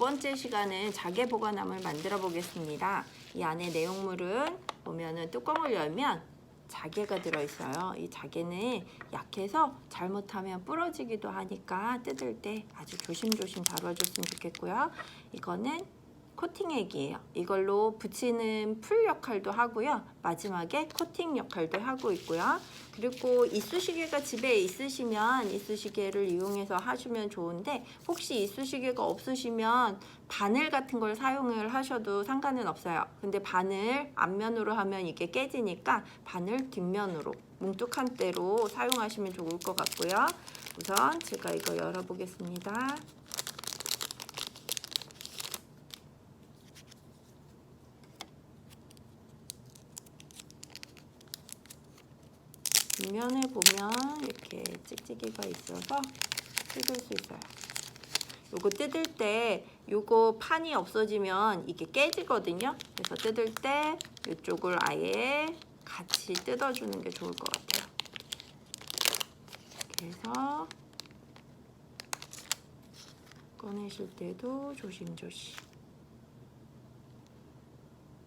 번째 시간은 자개 보관함을 만들어 보겠습니다. 이 안에 내용물은 보면은 뚜껑을 열면 자개가 들어있어요. 이 자개는 약해서 잘못하면 부러지기도 하니까 뜯을 때 아주 조심조심 다뤄줬으면 좋겠고요. 이거는 코팅액이에요. 이걸로 붙이는 풀 역할도 하고요. 마지막에 코팅 역할도 하고 있고요. 그리고 이쑤시개가 집에 있으시면 이쑤시개를 이용해서 하시면 좋은데 혹시 이쑤시개가 없으시면 바늘 같은 걸 사용을 하셔도 상관은 없어요. 근데 바늘 앞면으로 하면 이게 깨지니까 바늘 뒷면으로 뭉툭한 때로 사용하시면 좋을 것 같고요. 우선 제가 이거 열어보겠습니다. 뒷면을 보면 이렇게 찍찍이가 있어서 뜯을 수 있어요. 요거 뜯을 때 요거 판이 없어지면 이게 깨지거든요. 그래서 뜯을 때 이쪽을 아예 같이 뜯어주는 게 좋을 것 같아요. 그래서 꺼내실 때도 조심조심.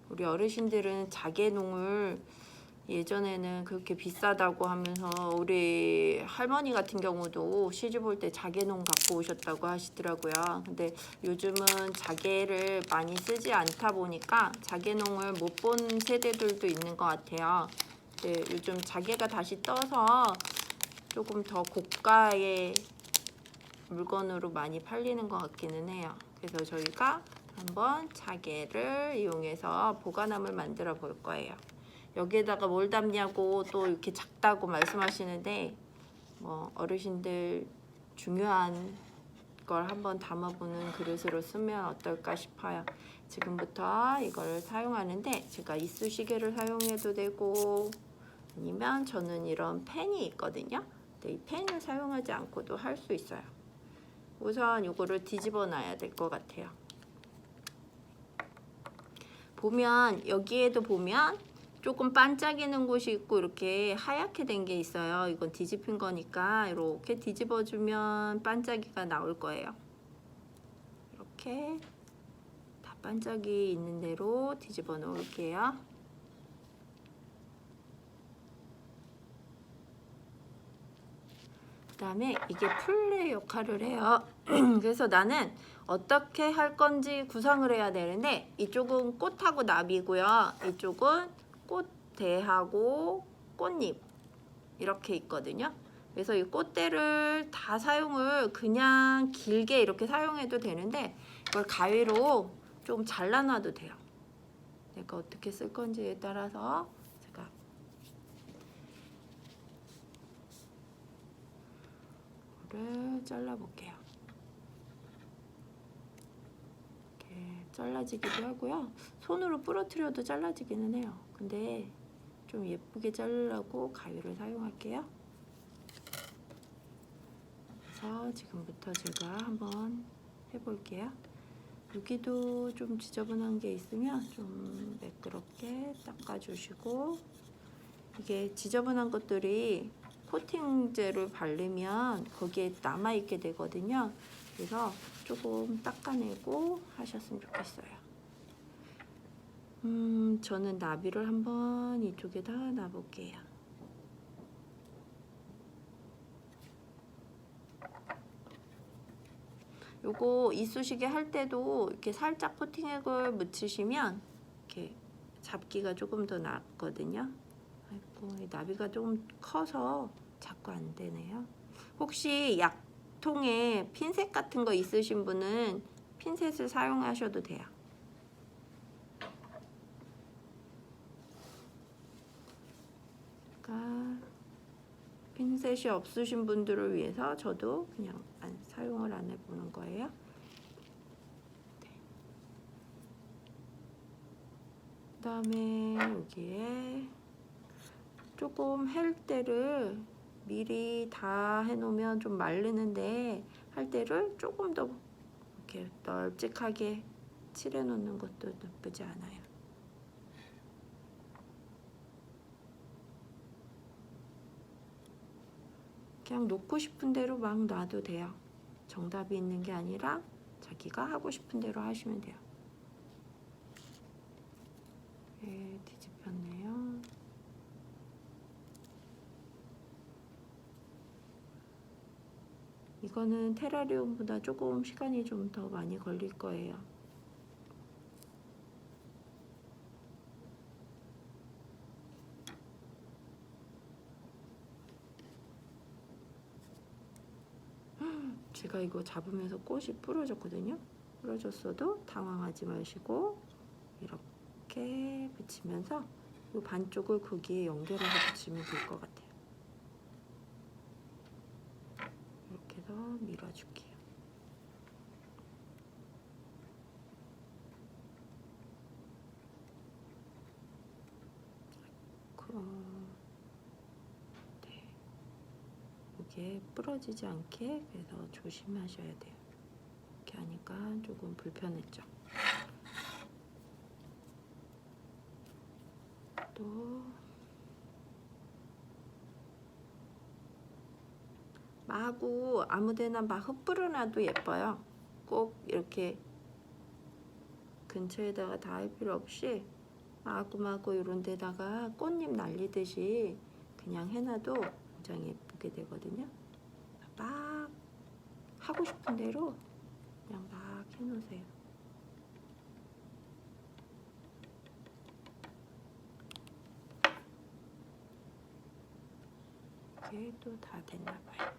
우리 어르신들은 자개농을 예전에는 그렇게 비싸다고 하면서 우리 할머니 같은 경우도 시집 올 때 자개농 갖고 오셨다고 하시더라고요. 근데 요즘은 자개를 많이 쓰지 않다 보니까 자개농을 못 본 세대들도 있는 것 같아요. 근데 요즘 자개가 다시 떠서 조금 더 고가의 물건으로 많이 팔리는 것 같기는 해요. 그래서 저희가 한번 자개를 이용해서 보관함을 만들어 볼 거예요. 여기에다가 뭘 담냐고 또 이렇게 작다고 말씀하시는데 뭐 어르신들 중요한 걸 한번 담아보는 그릇으로 쓰면 어떨까 싶어요. 지금부터 이걸 사용하는데 제가 이쑤시개를 사용해도 되고 아니면 저는 이런 펜이 있거든요. 근데 이 펜을 사용하지 않고도 할 수 있어요. 우선 이거를 뒤집어 놔야 될 것 같아요. 보면 여기에도 보면 조금 반짝이는 곳이 있고 이렇게 하얗게 된 게 있어요. 이건 뒤집힌 거니까 이렇게 뒤집어주면 반짝이가 나올 거예요. 이렇게 다 반짝이 있는 대로 뒤집어 놓을게요. 그 다음에 이게 풀의 역할을 해요. 그래서 나는 어떻게 할 건지 구상을 해야 되는데 이쪽은 꽃하고 나비고요. 이쪽은 꽃대하고 꽃잎 이렇게 있거든요. 그래서 이 꽃대를 다 사용을 그냥 길게 이렇게 사용해도 되는데 이걸 가위로 좀 잘라놔도 돼요. 내가 어떻게 쓸 건지에 따라서 제가 이거를 잘라볼게요. 이렇게 잘라지기도 하고요. 손으로 부러뜨려도 잘라지기는 해요. 근데 좀 예쁘게 자르려고 가위를 사용할게요. 그래서 지금부터 제가 한번 해볼게요. 여기도 좀 지저분한 게 있으면 좀 매끄럽게 닦아주시고 이게 지저분한 것들이 코팅제를 바르면 거기에 남아있게 되거든요. 그래서 조금 닦아내고 하셨으면 좋겠어요. 음, 저는 나비를 한번 이쪽에다 놔볼게요. 요거 이쑤시개 할 때도 이렇게 살짝 코팅액을 묻히시면 이렇게 잡기가 조금 더 낫거든요. 아이고, 이 나비가 좀 커서 자꾸 안 되네요. 혹시 약통에 핀셋 같은 거 있으신 분은 핀셋을 사용하셔도 돼요. 그러니까 핀셋이 없으신 분들을 위해서 저도 그냥 안, 사용을 안 해보는 거예요. 네. 그 다음에 여기에 조금 할 때를 미리 다 해놓으면 좀 마르는데 할 때를 조금 더 이렇게 널찍하게 칠해놓는 것도 나쁘지 않아요. 그냥 놓고 싶은 대로 막 놔도 돼요. 정답이 있는 게 아니라 자기가 하고 싶은 대로 하시면 돼요. 네, 뒤집혔네요. 이거는 테라리움보다 조금 시간이 좀 더 많이 걸릴 거예요. 제가 이거 잡으면서 꽃이 부러졌거든요. 부러졌어도 당황하지 마시고 이렇게 붙이면서 이 반쪽을 거기에 연결해서 붙이면 될 것 같아요. 이렇게 해서 밀어줄게요. 그, 네. 이게 부러지지 않게 그래서 조심하셔야 돼요. 이렇게 하니까 조금 불편했죠. 또 마구 아무데나 막 흩뿌려놔도 예뻐요. 꼭 이렇게 근처에다가 다할 필요 없이 마구마구 이런 데다가 꽃잎 날리듯이 그냥 해놔도 굉장히 예쁘게 되거든요. 막 하고 싶은 대로 그냥 막 해놓으세요. 이게 또 다 됐나봐요.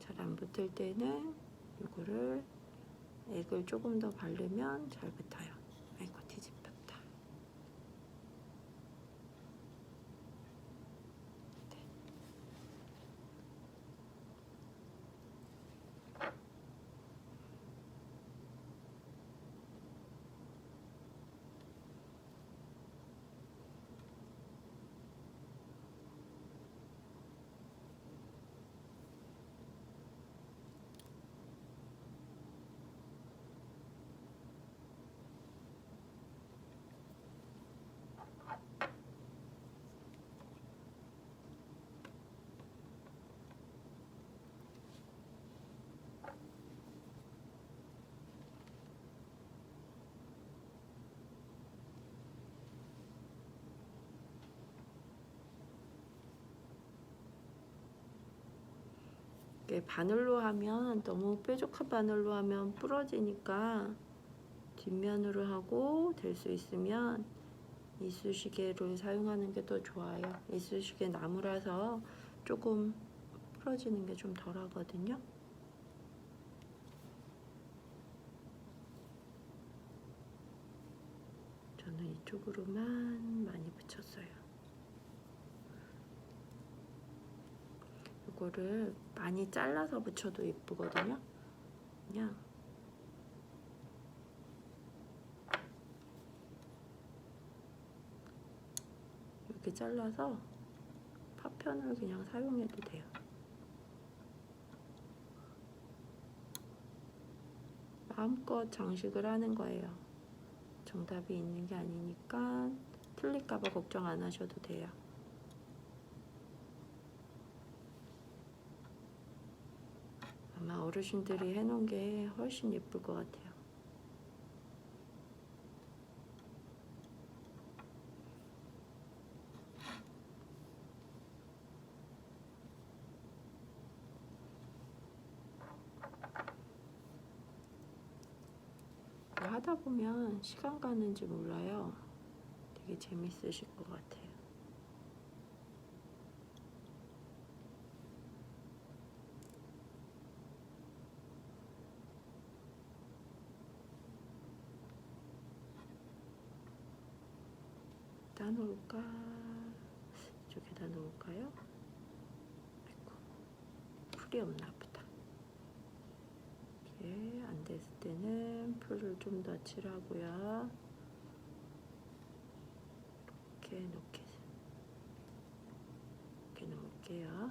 잘 안 붙을 때는 이거를 액을 조금 더 바르면 잘 붙어요. 아이고 뒤집혔다. 네. 이게 바늘로 하면 너무 뾰족한 바늘로 하면 부러지니까 뒷면으로 하고 될 수 있으면 이쑤시개를 사용하는 게 더 좋아요. 이쑤시개 나무라서 조금 부러지는 게 좀 덜하거든요. 저는 이쪽으로만 많이 붙였어요. 이거를 많이 잘라서 붙여도 예쁘거든요. 그냥 이렇게 잘라서 파편을 그냥 사용해도 돼요. 마음껏 장식을 하는 거예요. 정답이 있는 게 아니니까 틀릴까봐 걱정 안 하셔도 돼요. 아마 어르신들이 해놓은 게 훨씬 예쁠 것 같아요. 하다 보면 시간 가는지 몰라요. 되게 재밌으실 것 같아요. 다 놓을까? 이쪽에다 놓을까요? 아이고, 풀이 없나 보다. 이게 안 됐을 때는 풀을 좀 더 칠하고요. 이렇게 놓게 이렇게 놓을게요.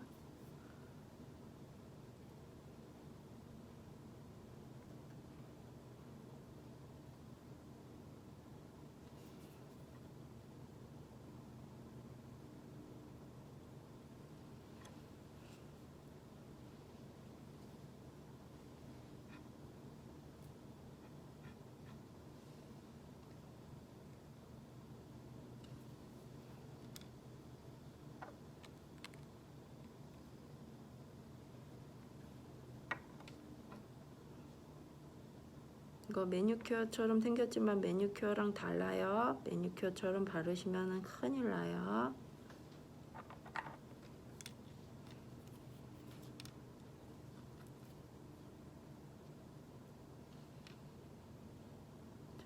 이거 매니큐어처럼 생겼지만 매니큐어랑 달라요. 매니큐어처럼 바르시면 큰일 나요.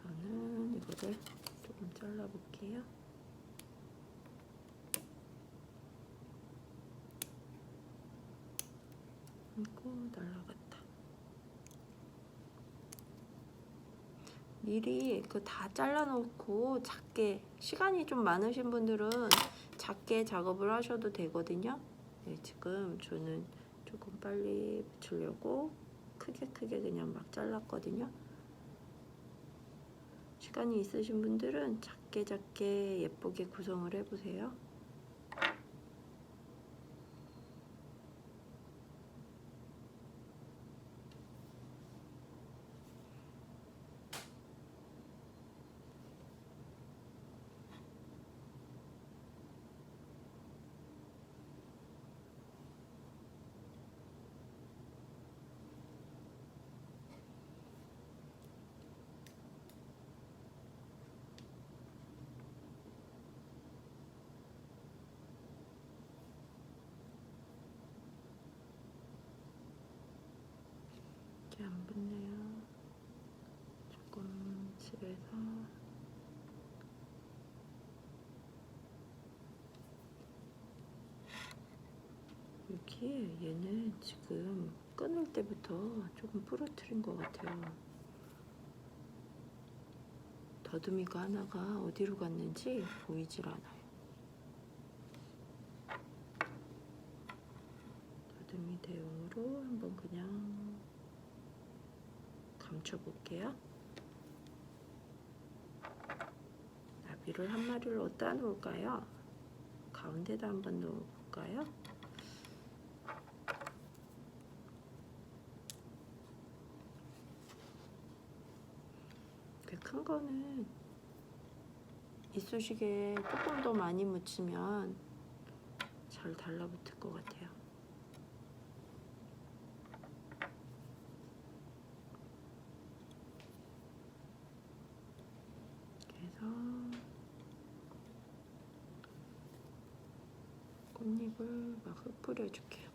저는 이거를 조금 잘라볼게요. 이거 날라갔다. 미리 그 다 잘라놓고 작게 시간이 좀 많으신 분들은 작게 작업을 하셔도 되거든요. 네, 지금 저는 조금 빨리 붙이려고 크게 크게 그냥 막 잘랐거든요. 시간이 있으신 분들은 작게 작게 예쁘게 구성을 해보세요. 이게 안 붙네요. 조금 집에서 여기 얘는 지금 끊을 때부터 조금 부러뜨린 것 같아요. 더듬이가 하나가 어디로 갔는지 보이질 않아요. 더듬이 대용으로 한번 그냥 감춰볼게요. 나비를 한 마리를 어디다 놓을까요? 가운데다 한번 놓을까요? 그큰 거는 이쑤시개에 조금 더 많이 묻히면 잘 달라붙을 것 같아요. 그래서 꽃잎을 막 흩뿌려 줄게요.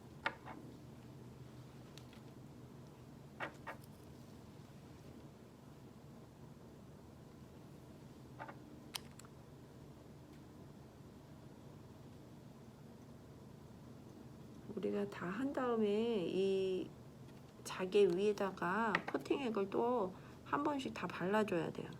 우리가 다 한 다음에 이 자개 위에다가 코팅액을 또 한 번씩 다 발라줘야 돼요.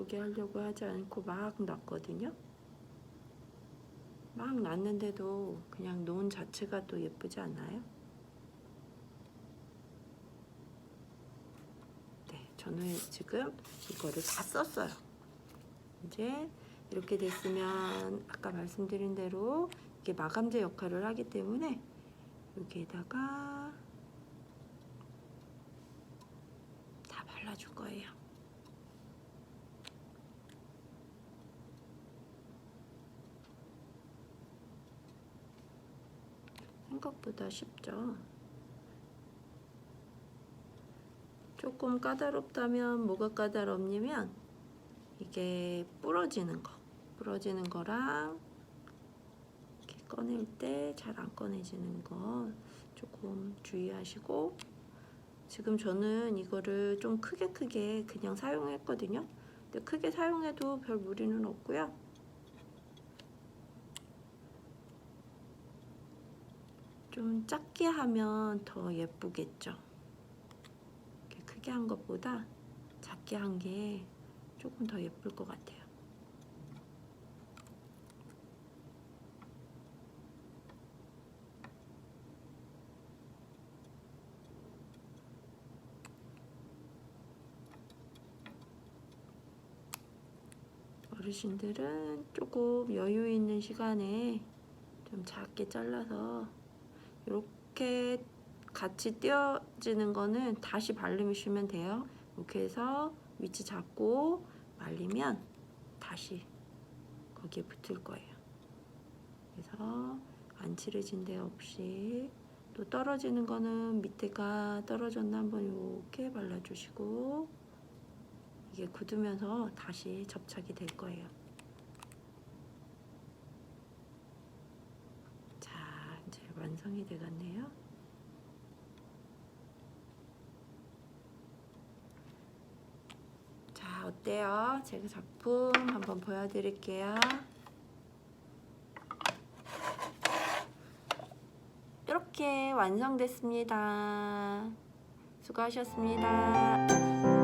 저 이쁘게 하려고 하지 않고 막 놨거든요. 막 놨는데도 그냥 논 자체가 또 예쁘지 않아요? 네, 저는 지금 이거를 다 썼어요. 이제 이렇게 됐으면 아까 말씀드린 대로 이게 마감제 역할을 하기 때문에 여기에다가 다 발라줄 거예요. 생각보다 쉽죠. 조금 까다롭다면 뭐가 까다롭냐면 이게 부러지는 거. 부러지는 거랑 이렇게 꺼낼 때 잘 안 꺼내지는 거 조금 주의하시고 지금 저는 이거를 좀 크게 크게 그냥 사용했거든요. 근데 크게 사용해도 별 무리는 없고요 좀 작게 하면 더 예쁘겠죠 크게 한 것보다 작게 한 게 조금 더 예쁠 것 같아요. 어르신들은 조금 여유 있는 시간에 좀 작게 잘라서 이렇게 같이 띄어지는 거는 다시 바르시면 돼요. 이렇게 해서 위치 잡고 말리면 다시 거기에 붙을 거예요. 그래서 안 칠해진 데 없이 또 떨어지는 거는 밑에가 떨어졌나 한번 이렇게 발라주시고 이게 굳으면서 다시 접착이 될 거예요. 자, 이제 완성이 돼갔네요. 자, 어때요? 제가 작품 한번 보여드릴게요. 이렇게 완성됐습니다. 수고하셨습니다.